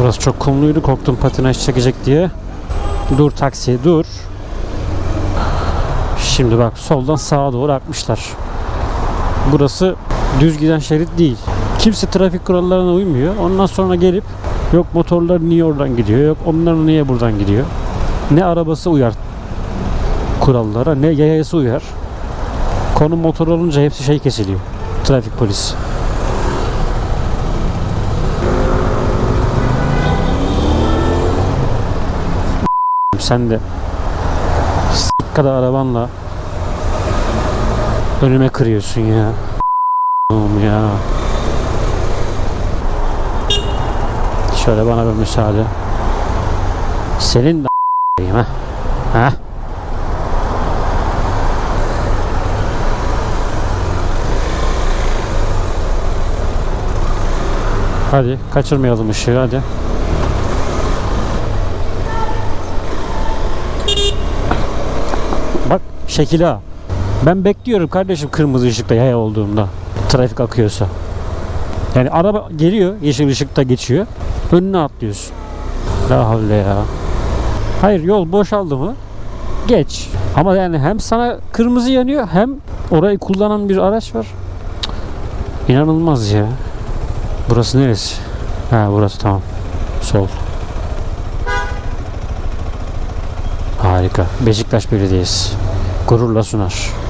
Burası çok kumluydu. Korktum patinaj çekecek diye. Dur taksi dur. Şimdi bak soldan sağa doğru akmışlar. Burası düz giden şerit değil. Kimse trafik kurallarına uymuyor. Ondan sonra gelip yok motorlar niye oradan gidiyor, yok onlar niye buradan gidiyor. Ne arabası uyar kurallara, ne yayası uyar. Konu motor olunca hepsi şey kesiliyor. Trafik polisi. Sen de s- kadar arabanla önüme kırıyorsun ya. Oğlum ya. Şöyle bana bir müsaade. Senin de ha. Ha? Hadi kaçırmayalım ışığı hadi. Bak şekil ha. Ben bekliyorum kardeşim kırmızı ışıkta yaya olduğumda. Trafik akıyorsa. Yani araba geliyor yeşil ışıkta geçiyor. Önüne atlıyorsun. La havle ya. Hayır yol boşaldı mı? Geç. Ama yani hem sana kırmızı yanıyor hem orayı kullanan bir araç var. Cık. İnanılmaz ya. Burası neresi? Ha burası tamam. Sol. Harika. Beşiktaş Belediyesi. Gururla sunar.